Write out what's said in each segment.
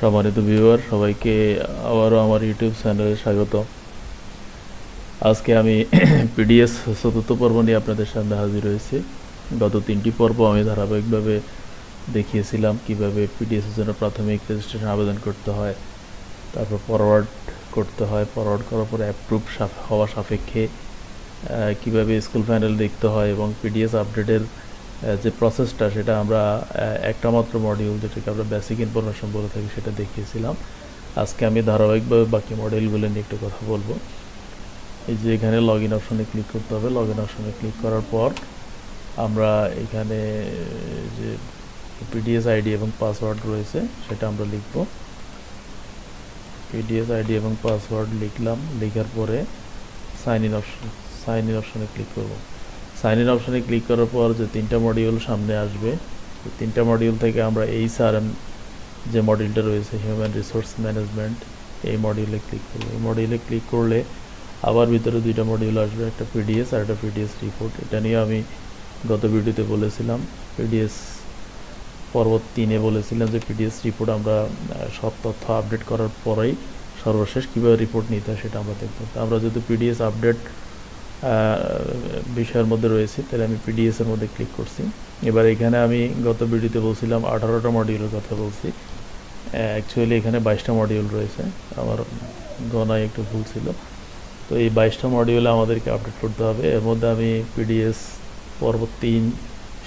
সম্মানিত ভিউয়ার সবাইকে আবারও আমার ইউটিউব চ্যানেলে স্বাগত। আজকে আমি পিডিএস চতুর্থ পর্ব নিয়ে আপনাদের সামনে হাজির হয়েছি। গত তিনটি পর্ব আমি ধারাবাহিকভাবে দেখিয়েছিলাম, কীভাবে পিডিএস এর জন্য প্রাথমিক রেজিস্ট্রেশন আবেদন করতে হয়, তারপর ফরওয়ার্ড করতে হয় ফরওয়ার্ড করার পরে অ্যাপ্রুভ হওয়া সাপেক্ষে কীভাবে স্কুল ফাইনাল দেখতে হয় এবং পিডিএস আপডেটের যে প্রসেসটা সেটা আমরা একটা মাত্র মডিউল যেটাকে আমরা বেসিক ইনফরমেশন বলে থাকি, সেটা দেখিয়েছিলাম। আজকে আমি ধারাবাহিকভাবে বাকি মডেলগুলো নিয়ে একটু কথা বলব। এই যে এখানে লগ ইন অপশনে ক্লিক করতে হবে। লগ ইন অপশনে ক্লিক করার পর আমরা এখানে যে পিডিএস আইডি এবং পাসওয়ার্ড রয়েছে, সেটা আমরা লিখব। পিডিএস আইডি এবং পাসওয়ার্ড লিখলাম। লেখার পরে sign in option sign in অপশনে ক্লিক করব। সাইন ইন অপশনে ক্লিক করার পর যে তিনটা মডিউল সামনে আসবে তিনটা মডিউল থেকে আমরা এই সারএম যে মডিউলটা রয়েছে হিউম্যান রিসোর্স ম্যানেজমেন্ট এই মডিউলে ক্লিক করব। এই মডিউলে ক্লিক করলে আবার ভিতরে দুইটা মডিউল আসবে, একটা পিডিএস আর একটা পিডিএস রিপোর্ট এটা নিয়ে আমি গত ভিডিওতে বলেছিলাম পিডিএস পর্ব তিনে বলেছিলাম যে পিডিএস রিপোর্ট আমরা সব তথ্য আপডেট করার পরেই সর্বশেষ কীভাবে রিপোর্ট নিতে হয় সেটা আমরা দেখব। আমরা যদি পিডিএস আপডেট বিষয়ের মধ্যে রয়েছে, তাহলে আমি পিডিএস এর মধ্যে ক্লিক করছি। এবার এখানে আমি গত ভিডিওতে বলছিলাম আঠারোটা মডিউলের কথা বলছি। অ্যাকচুয়ালি এখানে বাইশটা মডিউল রয়েছে। আমার গণায় একটু ভুল ছিল। তো এই বাইশটা মডিউলে আমাদেরকে আপডেট করতে হবে। এর মধ্যে আমি পিডিএস পর্ব তিন,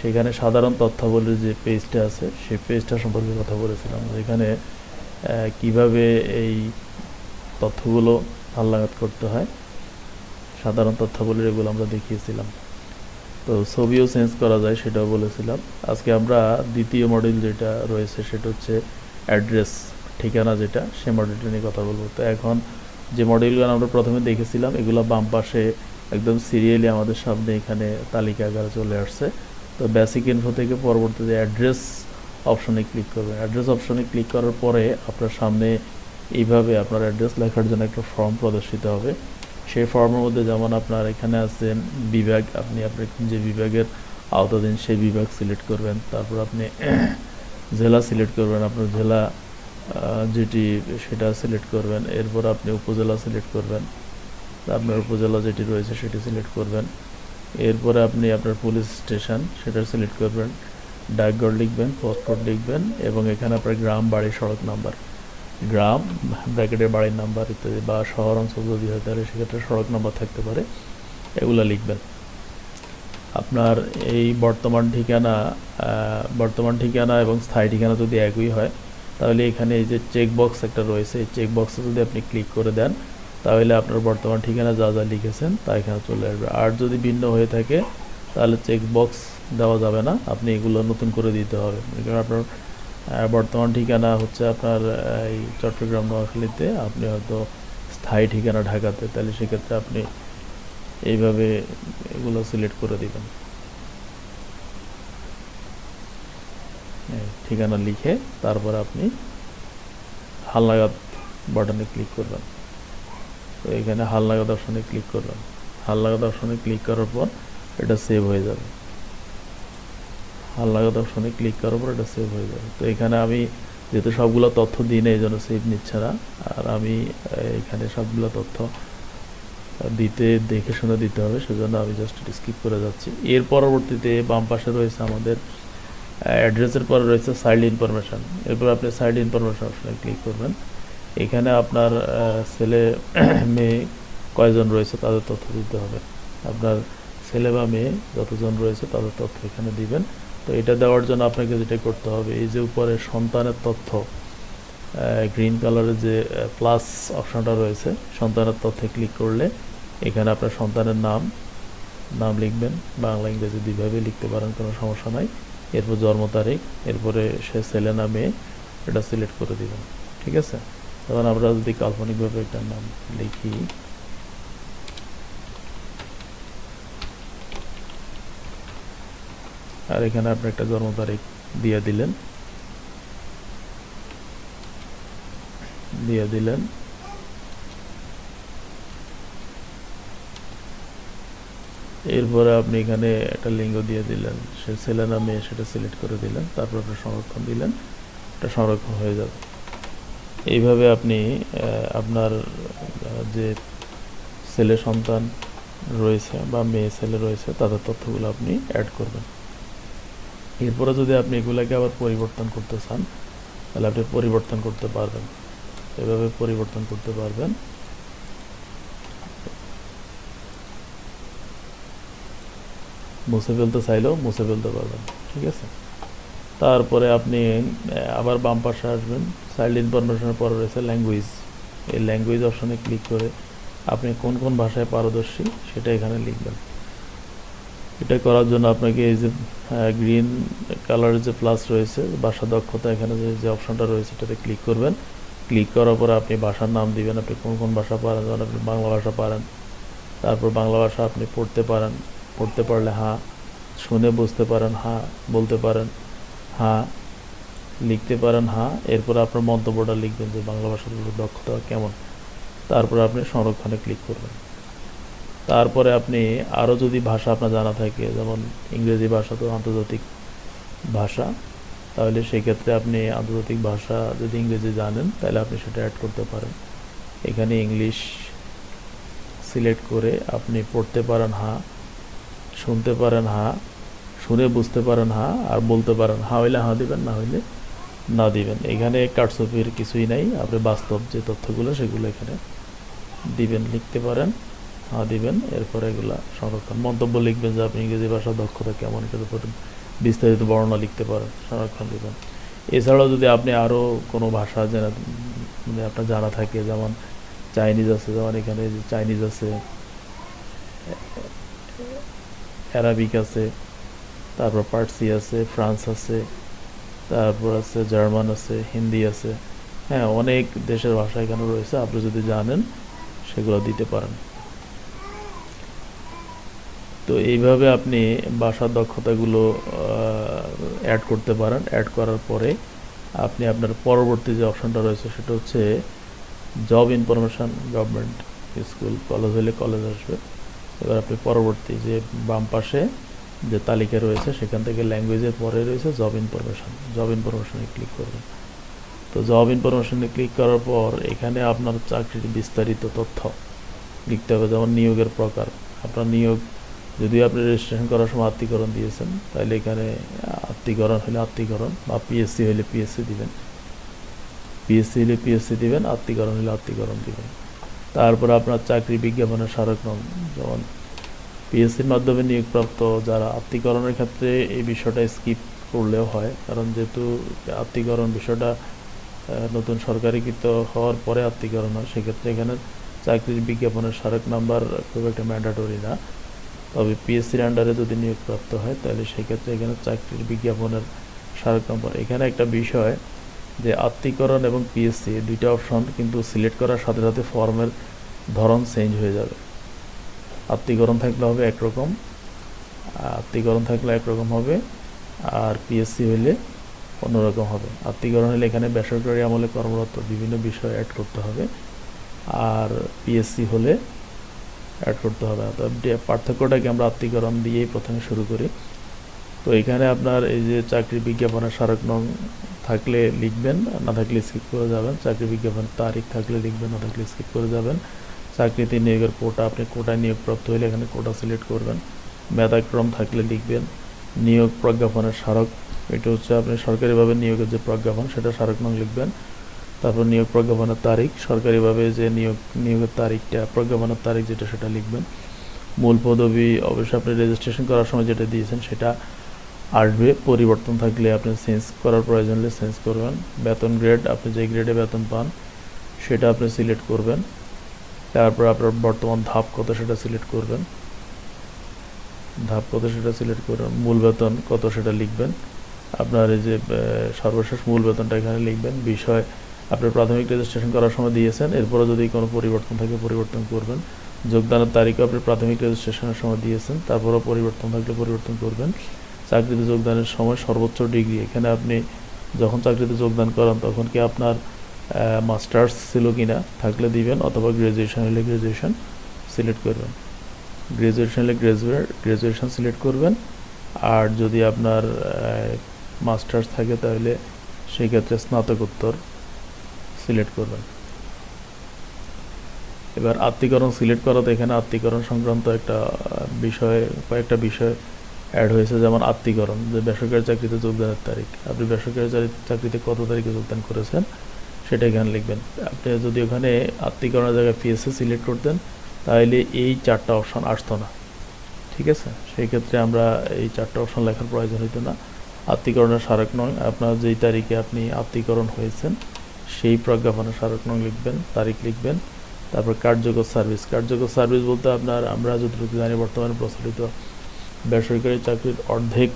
সেখানে সাধারণ তথ্যাবলীর যে পেজটা আছে, সেই পেজটা সম্পর্কে কথা বলেছিলাম। যেখানে কীভাবে এই তথ্যগুলো হালনাগাদ করতে হয়। সাধারণ তথ্যাবলীর এগুলো আমরা দেখিয়েছিলাম। তো ছবিও চেঞ্জ করা যায়, সেটাও বলেছিলাম। আজকে আমরা দ্বিতীয় মডেল যেটা রয়েছে, সেটা হচ্ছে অ্যাড্রেস ঠিকানা যেটা, সে মডেলটা নিয়ে কথা বলব। তো এখন যে মডেলগুলো আমরা প্রথমে দেখেছিলাম, এগুলো বাম পাশে একদম সিরিয়ালি আমাদের সামনে এখানে তালিকা আকারে চলে আসছে। তো বেসিক ইনফো থেকে পরবর্তীতে অ্যাড্রেস অপশনে ক্লিক করবেন। অ্যাড্রেস অপশনে ক্লিক করার পরে আপনার সামনে এইভাবে আপনার অ্যাড্রেস লেখার জন্য একটা ফর্ম প্রদর্শিত হবে। সেই ফর্মের মধ্যে যেমন আপনার এখানে আছেন বিভাগ, আপনি আপনার যে বিভাগের আওতাধীন সেই বিভাগ সিলেক্ট করবেন। তারপর আপনি জেলা সিলেক্ট করবেন, আপনার জেলা যেটি সেটা সিলেক্ট করবেন। এরপর আপনি উপজেলা সিলেক্ট করবেন। আপনার উপজেলা যেটি রয়েছে সেটি সিলেক্ট করবেন। এরপরে আপনি আপনার পুলিশ স্টেশন সেটা সিলেক্ট করবেন। ডাকঘর লিখবেন পোস্টকোড লিখবেন এবং এখানে আপনার গ্রাম, বাড়ি, সড়ক নাম্বার গ্রাম ব্র্যাকেটের বাড়ির নাম্বার ইত্যাদি বা শহর অঞ্চল যদি হয়, তাহলে সেক্ষেত্রে সড়ক নাম্বার থাকতে পারে। এগুলো লিখবেন। আপনার এই বর্তমান ঠিকানা বর্তমান ঠিকানা এবং স্থায়ী ঠিকানা যদি একই হয়, তাহলে এখানে এই যে চেক বক্স একটা রয়েছে, এই চেক বক্সে যদি আপনি ক্লিক করে দেন, তাহলে আপনার বর্তমান ঠিকানা যা যা লিখেছেন, তা এখানে চলে আসবে। আর যদি ভিন্ন হয়ে থাকে, তাহলে চেক বক্স দেওয়া যাবে না। আপনি এগুলো নতুন করে দিতে হবে। কারণ আপনার বর্তমান ঠিকানা হচ্ছে আপনার এই চট্টগ্রাম, নোয়াখালীতে। আপনি হয়তো স্থায়ী ঠিকানা ঢাকাতে, তাহলে সেক্ষেত্রে আপনি এইভাবে এগুলো সিলেক্ট করে দিবেন। ঠিকানা লিখে তারপর আপনি হালনাগাদ বাটনে ক্লিক করবেন। তো এখানে হালনাগাদ অপশনে ক্লিক করবেন। হালনাগাদ অপশনে ক্লিক করার পর এটা সেভ হয়ে যাবে। হালনাগাদ অপশনে ক্লিক করার পর এটা সেভ হয়ে যাবে। তো এখানে আমি যেহেতু সবগুলো তথ্য দিই না, এই জন্য সেভ নিচ্ছে না। আর আমি এখানে সবগুলো তথ্য দিতে, দেখে শুনে দিতে হবে, সেজন্য আমি জাস্ট স্কিপ করে যাচ্ছি। এর পরবর্তীতে বাম পাশে রয়েছে আমাদের অ্যাড্রেসের পরে রয়েছে সাইড ইনফরমেশন এরপর আপনি সাইড ইনফরমেশন অপশনে ক্লিক করবেন। এখানে আপনার ছেলে, মেয়ে কয়জন রয়েছে তাদের তথ্য দিতে হবে। আপনার ছেলে বা মেয়ে যতজন রয়েছে তাদের তথ্য এখানে দিবেন। তো এটা দেওয়ার জন্য আপনাকে যেটা করতে হবে, এই যে উপরে সন্তানের তথ্য গ্রিন কালারের যে প্লাস অপশনটা রয়েছে, সন্তানের তথ্যে ক্লিক করলে এখানে আপনার সন্তানের নাম নাম লিখবেন, বাংলা, ইংরেজি দুইভাবে লিখতে পারেন, কোনো সমস্যা নাই। এরপর জন্ম তারিখ, এরপরে সে ছেলে না মেয়ে, এটা সিলেক্ট করে দিবেন, ঠিক আছে? তখন আমরা যদি কাল্পনিকভাবে একটা নাম লিখি আর এখানে আপনি একটা জন্ম তারিখ দিয়ে দিলেন। দিয়ে দিলেন। এরপরে আপনি এখানে একটা লিঙ্গ দিয়ে দিলেন। সে ছেলে না মেয়ে সেটা সিলেক্ট করে দিলেন, তারপর আপনি সংরক্ষণ দিলেন, এটা সংরক্ষণ হয়ে যাবে। এইভাবে আপনি আপনার যে ছেলে সন্তান রয়েছে বা মেয়ে ছেলে রয়েছে, তাদের তথ্যগুলো আপনি অ্যাড করবেন। এরপরে যদি আপনি এগুলোকে আবার পরিবর্তন করতে চান, তাহলে আপনি পরিবর্তন করতে পারবেন। এভাবে পরিবর্তন করতে পারবেন। মুছে ফেলতে চাইলেও মুছে ফেলতে পারবেন, ঠিক আছে? তারপরে আপনি আবার বাম পাশে আসবেন। চাইল্ড ইনফরমেশনের পরে রয়েছে ল্যাঙ্গুয়েজ এই ল্যাঙ্গুয়েজ অপশনে ক্লিক করে আপনি কোন কোন ভাষায় পারদর্শী সেটা এখানে লিখবেন। এটা করার জন্য আপনাকে এই যে গ্রিন কালারের যে প্লাস রয়েছে ভাষা দক্ষতা এখানে যে যে অপশনটা রয়েছে, এটাতে ক্লিক করবেন। ক্লিক করার পরে আপনি ভাষার নাম দিবেন, আপনি কোন কোন ভাষা পারেন, যেমন আপনি বাংলা ভাষা পারেন, তারপর বাংলা ভাষা আপনি পড়তে পারেন, পড়তে পারলে হ্যাঁ শুনে বুঝতে পারেন হ্যাঁ বলতে পারেন হ্যাঁ লিখতে পারেন হ্যাঁ এরপর আপনার মন্তব্যটা লিখবেন যে বাংলা ভাষার দক্ষতা কেমন। তারপর আপনি সংরক্ষণে ক্লিক করবেন। তারপরে আপনি আরও যদি ভাষা আপনার জানা থাকে, যেমন ইংরেজি ভাষা তো আন্তর্জাতিক ভাষা, তাহলে সেক্ষেত্রে আপনি আন্তর্জাতিক ভাষা যদি ইংরেজি জানেন, তাহলে আপনি সেটা অ্যাড করতে পারেন। এখানে ইংলিশ সিলেক্ট করে আপনি পড়তে পারেন হ্যাঁ শুনতে পারেন হ্যাঁ শুনে বুঝতে পারেন হ্যাঁ আর বলতে পারেন হ্যাঁ হইলে হ্যাঁ দিবেন, না হইলে না দিবেন। এখানে কাটসপির কিছুই নাই, আপনি বাস্তব যে তথ্যগুলো, সেগুলো এখানে দিবেন, লিখতে পারেন। দিবেন। এরপরে এগুলা সংরক্ষণ। মন্তব্য লিখবেন যে আপনি ইংরেজি ভাষার দক্ষতা কেমন, এটার উপর বিস্তারিত বর্ণনা লিখতে পারেন, সংরক্ষণ দিবেন। এছাড়াও যদি আপনি আরও কোনো ভাষা জানা মানে আপনার জানা থাকে, যেমন চাইনিজ আছে, যেমন এখানে চাইনিজ আছে, অ্যারাবিক আছে, তারপর পার্সি আছে, ফ্রান্স আছে, তারপর আছে জার্মান আছে, হিন্দি আছে। হ্যাঁ অনেক দেশের ভাষা এখানে রয়েছে, আপনি যদি জানেন, সেগুলো দিতে পারেন। তো এইভাবে আপনি ভাষার দক্ষতাগুলো অ্যাড করতে পারেন। অ্যাড করার পরে আপনি আপনার পরবর্তী যে অপশনটা রয়েছে সেটা হচ্ছে job information government school college হলে কলেজ আসবে। এবার আপনি পরবর্তী যে বাম পাশে যে তালিকা রয়েছে, সেখান থেকে ল্যাঙ্গুয়েজের পরে রয়েছে জব ইনফরমেশন জব ইনফরমেশনে ক্লিক করবেন। তো জব ইনফরমেশনে ক্লিক করার পর এখানে আপনার চাকরির বিস্তারিত তথ্য লিখতে হবে। যেমন নিয়োগের প্রকার। আপনার নিয়োগ যদি আপনি রেজিস্ট্রেশন করার সময় আত্মীকরণ দিয়েছেন তাহলে এখানে আত্মীকরণ হলে আত্মীকরণ বা পিএসসি হলে পিএসসি দিবেন। পিএসসি হলে পিএসসি দিবেন, আত্মীকরণ হলে আত্মীকরণ দিবেন। তারপর আপনার চাকরি বিজ্ঞাপনের স্মারকনম যেমন পিএসসির মাধ্যমে নিয়োগপ্রাপ্ত যারা আত্মীকরণের ক্ষেত্রে এই বিষয়টা স্কিপ করলেও হয়, কারণ যেহেতু আত্মীকরণ বিষয়টা নতুন সরকারিকৃত হওয়ার পরে আত্মীকরণ হয়, সেক্ষেত্রে এখানে চাকরির বিজ্ঞাপনের স্মারক নাম্বার খুব একটা ম্যান্ডাটরি না। তবে পিএসসির আন্ডারে যদি নিয়োগপ্রাপ্ত হয়, তাহলে সেক্ষেত্রে এখানে চাকরির বিজ্ঞাপনের নম্বর এখানে একটা বিষয় যে আত্মীকরণ এবং পিএসসি দুইটা অপশন কিন্তু সিলেক্ট করার সাথে সাথে ফর্মের ধরন চেঞ্জ হয়ে যাবে। আত্মীকরণ থাকলে হবে একরকম আত্মীকরণ থাকলে একরকম হবে, আর পিএসসি হলে অন্যরকম হবে। আত্মীকরণ হলে এখানে বেসরকারি আমলে কর্মরত বিভিন্ন বিষয় অ্যাড করতে হবে, আর পিএসসি হলে অ্যাড করতে হবে। পার্থক্যটাকে আমরা আত্মীকরণ দিয়েই প্রথমে শুরু করি? তো এখানে আপনার এই যে চাকরি বিজ্ঞাপনের স্মারক নং থাকলে লিখবেন, না থাকলে স্কিপ করে যাবেন। চাকরি বিজ্ঞাপনের তারিখ থাকলে লিখবেন, না থাকলে স্কিপ করে যাবেন। চাকরিতে নিয়োগের কোটা আপনি কোটায় নিয়োগপ্রাপ্ত হলে এখানে কোটা সিলেক্ট করবেন। মেধাক্রম থাকলে লিখবেন, নিয়োগ প্রজ্ঞাপনের স্মারক। এটা হচ্ছে আপনি সরকারিভাবে নিয়োগের যে প্রজ্ঞাপন, সেটা স্মারক নং লিখবেন। তারপর নিয়োগ প্রজ্ঞাপনের তারিখ, সরকারিভাবে যে নিয়োগ, নিয়োগের তারিখটা, প্রজ্ঞাপনের তারিখ যেটা সেটা লিখবেন। মূল পদবি অবশ্যই আপনি রেজিস্ট্রেশন করার সময় যেটা দিয়েছেন সেটা আসবে। পরিবর্তন থাকলে আপনি চেঞ্জ করার প্রয়োজন হলে চেঞ্জ করবেন। বেতন গ্রেড আপনি যে গ্রেডে বেতন পান সেটা আপনি সিলেক্ট করবেন। তারপর আপনার বর্তমান ধাপ কত সেটা সিলেক্ট করবেন। ধাপ কত সেটা সিলেক্ট করবেন, মূল বেতন কত সেটা লিখবেন। আপনার এই যে সর্বশেষ মূল বেতনটা এখানে লিখবেন। বিষয় আপনি প্রাথমিক রেজিস্ট্রেশন করার সময় দিয়েছেন এরপরে যদি কোনো পরিবর্তন থাকে, পরিবর্তন করবেন। যোগদানের তারিখও আপনি প্রাথমিক রেজিস্ট্রেশনের সময় দিয়েছেন, তারপরেও পরিবর্তন থাকলে পরিবর্তন করবেন। চাকরিতে যোগদানের সময় সর্বোচ্চ ডিগ্রি। এখানে আপনি যখন চাকরিতে যোগদান করেন, তখন কি আপনার মাস্টার্স ছিল কি না থাকলে দিবেন, অথবা গ্র্যাজুয়েশন হলে গ্র্যাজুয়েশন সিলেক্ট করবেন। গ্র্যাজুয়েশন হলে গ্র্যাজুয়েট গ্র্যাজুয়েশন সিলেক্ট করবেন। আর যদি আপনার মাস্টার্স থাকে তাহলে সেই ক্ষেত্রে স্নাতকোত্তর। সিলেক্ট করবেন। এবার আত্মীকরণ সিলেক্ট করাতে এখানে আত্মীকরণ সংক্রান্ত একটা বিষয়, কয়েকটা বিষয় অ্যাড হয়েছে, যেমন আত্মীকরণ, যে বেসরকারি চাকরিতে যোগদানের তারিখ। আপনি বেসরকারি চাকরিতে কত তারিখে যোগদান করেছেন সেটা এখানে লিখবেন। আপনি যদি ওখানে আত্মীকরণের জায়গায় পিএসএ সিলেক্ট করতেন তাহলে এই চারটা অপশন আসতো না। ঠিক আছে? সেই ক্ষেত্রে আমরা এই চারটা অপশন লেখার প্রয়োজন হইতো না। আত্মীকরণের স্মারক নয়। আপনার যেই তারিখে আপনি আত্মীকরণ হয়েছেন সেই প্রজ্ঞাপনের স্মারক নং লিখবেন, তারিখ লিখবেন, তারপর কার্যকর সার্ভিস। কার্যকর সার্ভিস বলতে আপনার, আমরা যতটুকু জানি বর্তমানে প্রচলিত বেসরকারি চাকরির অর্ধেক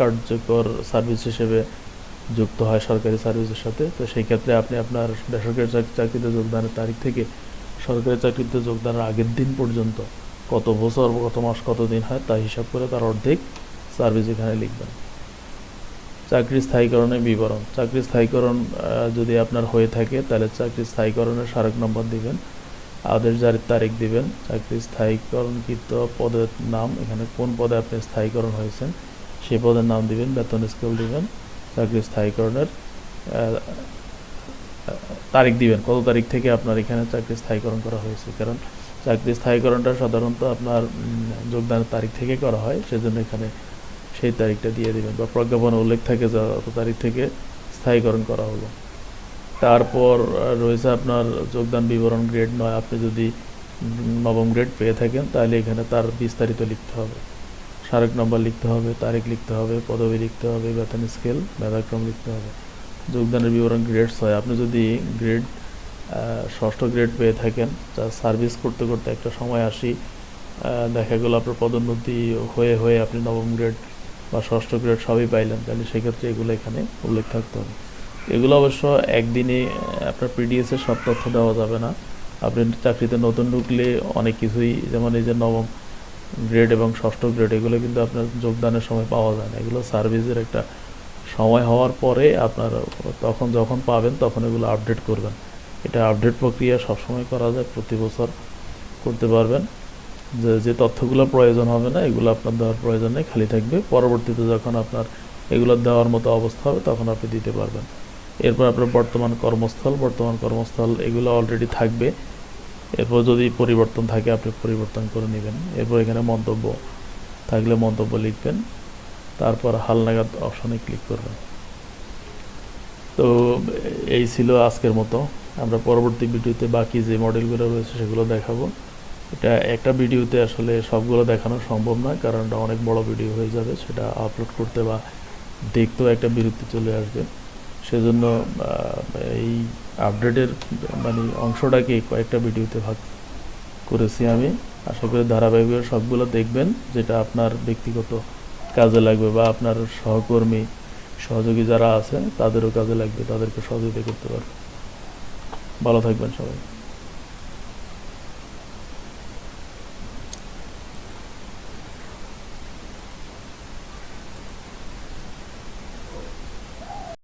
কার্যকর সার্ভিস হিসেবে যুক্ত হয় সরকারি সার্ভিসের সাথে। তো সেই ক্ষেত্রে আপনি আপনার বেসরকারি চাকরিতে যোগদানের তারিখ থেকে সরকারি চাকরিতে যোগদানের আগের দিন পর্যন্ত কত বছর, কত মাস, কত দিন হয় তা হিসাব করে তার অর্ধেক সার্ভিস এখানে লিখবেন। চাকরি স্থায়ীকরণের বিবরণ। চাকরি স্থায়ীকরণ যদি আপনার হয়ে থাকে, তাহলে চাকরি স্থায়ীকরণের স্মারক নম্বর দিবেন, আদেশ জারির তারিখ দিবেন, চাকরি স্থায়ীকরণকৃত পদের নাম, এখানে কোন পদে আপনি স্থায়ীকরণ হয়েছেন সেই পদের নাম দিবেন, বেতন স্কেল দিবেন, চাকরি স্থায়ীকরণের তারিখ দিবেন, কত তারিখ থেকে আপনার এখানে চাকরি স্থায়ীকরণ করা হয়েছে, কারণ চাকরি স্থায়ীকরণটা সাধারণত আপনার যোগদানের তারিখ থেকে করা হয়, সেজন্য এখানে সেই তারিখটা দিয়ে দেবেন বা প্রজ্ঞাপনে উল্লেখ থাকে যে অত তারিখ থেকে স্থায়ীকরণ করা হলো। তারপর রয়েছে আপনার যোগদান বিবরণ গ্রেড নয়। আপনি যদি নবম গ্রেড পেয়ে থাকেন, তাহলে এখানে তার বিস্তারিত লিখতে হবে। স্মারক নম্বর লিখতে হবে, তারিখ লিখতে হবে, পদবি লিখতে হবে, বেতন স্কেল মেধাক্রম লিখতে হবে। যোগদানের বিবরণ গ্রেডস হয় আপনি যদি গ্রেড ষষ্ঠ গ্রেড পেয়ে থাকেন যা সার্ভিস করতে করতে একটা সময় আসি দেখা গেলো আপনার পদোন্নতি হয়ে হয়ে আপনি নবম গ্রেড বা ষষ্ঠ গ্রেড সবই পাইলেন, তাহলে সেক্ষেত্রে এগুলো এখানে উল্লেখ থাকতে হবে। এগুলো অবশ্য একদিনে আপনার পিডিএসের সব তথ্য দেওয়া যাবে না। আপনি চাকরিতে নতুন ঢুকলে অনেক কিছুই, যেমন এই যে নবম গ্রেড এবং ষষ্ঠ গ্রেড এগুলো কিন্তু আপনার যোগদানের সময় পাওয়া যায় না। এগুলো সার্ভিসের একটা সময় হওয়ার পরে আপনার তখন যখন পাবেন, তখন এগুলো আপডেট করবেন। এটা আপডেট প্রক্রিয়া সবসময় করা যায়, প্রতি বছর করতে পারবেন। যে যে তথ্যগুলো প্রয়োজন হবে না, এগুলো আপনার দেওয়ার প্রয়োজন নেই, খালি থাকবে। পরবর্তীতে যখন আপনার এগুলো দেওয়ার মতো অবস্থা হবে, তখন আপনি দিতে পারবেন। এরপর আপনার বর্তমান কর্মস্থল বর্তমান কর্মস্থল এগুলো অলরেডি থাকবে। এরপর যদি পরিবর্তন থাকে, আপনি পরিবর্তন করে নেবেন। এরপর এখানে মন্তব্য থাকলে মন্তব্য লিখবেন। তারপর হালনাগাদ অপশনে ক্লিক করবেন। তো, এই ছিল আজকের মতো। আমরা পরবর্তী ভিডিওতে বাকি যে মডেলগুলো রয়েছে, সেগুলো দেখাবো। এটা একটা ভিডিওতে আসলে সবগুলো দেখানো সম্ভব নয়, কারণ এটা অনেক বড় ভিডিও হয়ে যাবে, সেটা আপলোড করতে বা দেখতেও একটা বিরতি চলে আসবে। সেজন্য এই আপডেটের মানে অংশটাকে কয়েকটা ভিডিওতে ভাগ করেছি আমি। আশা করি ধারাবাহিকভাবে সবগুলো দেখবেন, যেটা আপনার ব্যক্তিগত কাজে লাগবে বা আপনার সহকর্মী, সহযোগী যারা আছে তাদেরও কাজে লাগবে, তাদেরকে সহযোগিতা করতে পারবে। ভালো থাকবেন সবাই।